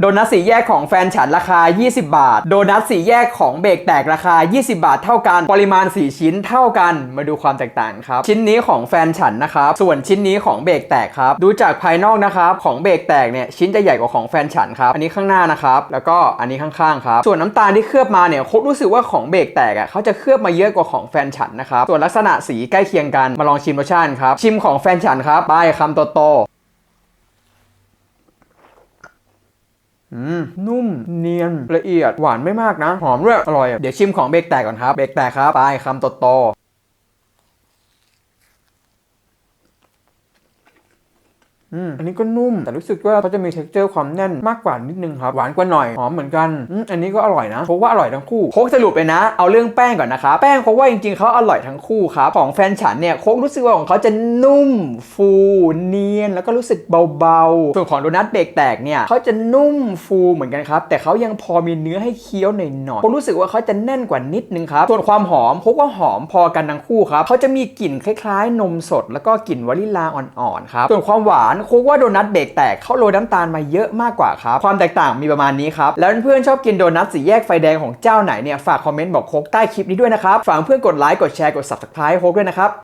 โดนัทสีแยกของแฟนฉันราคา 20 บาท โดนัทสีแยกของเบรกแตกราคา 20 บาทเท่ากัน ปริมาณ 4 ชิ้นเท่ากัน มาดูความแตกต่างครับ ชิ้นนี้ของแฟนฉันนะครับ ส่วนชิ้นนี้ของเบรกแตกครับ ดูจากภายนอกนะครับ ของเบรกแตกเนี่ยชิ้นจะใหญ่กว่าของแฟนฉันครับ อันนี้ข้างหน้านะครับ แล้วก็อันนี้ข้างๆครับ ส่วนน้ำตาลที่เคลือบมาเนี่ยโคตรรู้สึกว่าของเบรกแตกอะเขาจะเคลือบมาเยอะกว่าของแฟนฉันนะครับ ส่วนลักษณะสีใกล้เคียงกัน มาลองชิมรสชาติครับ ชิมของแฟนฉันครับไปคำโตๆ อืม นุ่มเนียนละเอียดหวานไม่มากนะ หอมด้วยอร่อยอะเดี๋ยวชิมของเบรกแตกก่อนครับ เบรกแตกครับ ไปคำโตๆอื อันนี้ก็นุ่ม แต่รู้สึกว่าเขาจะมี t e x t อร์ความแน่นมากกว่านิดนึงครับ หวานกว่าหน่อย หอมเหมือนกันอันนี้ก็อร่อยนะโคกว่าอร่อยทั้งคู่โคกสรุปเลยนะ เอาเรื่องแป้งก่อนนะครับแป้งโคกว่าจริงๆเขาอร่อยทั้งคู่ครับ ของแฟนฉันเนี่ยโคกรู้สึกว่าของเขาจะนุ่ม ฟูเนียน แล้วก็รู้สึกเบาๆ ส่วนของโดนัทเบรกแตกเนี่ยเขาจะนุ่มฟูเหมือนกันครับ แต่เขายังพอมีเนื้อให้เคี้ยวหน่อยๆผมรู้สึกว่าเขาจะแน่นกว่านิดนึงครับ ส่วนความหอมพกว่าหอมพอกันทั้งคู่ครับเขาจะมีกลิ่นคล้าย ๆ นมสด แล้วก็กลิ่นวานิลลาอ่อนๆครับ ส่วนความหวานโคกว่าโดนัทเบรกแตกเขาโรยน้ำตาลมาเยอะมากกว่าครับ ความแตกต่างมีประมาณนี้ครับ แล้วเพื่อนๆชอบกินโดนัทสีแยกไฟแดงของเจ้าไหนเนี่ยฝากคอมเมนต์บอกโคกใต้คลิปนี้ด้วยนะครับฝากเพื่อนกดไลค์กดแชร์กด subscribe ให้โคกด้วยนะครับ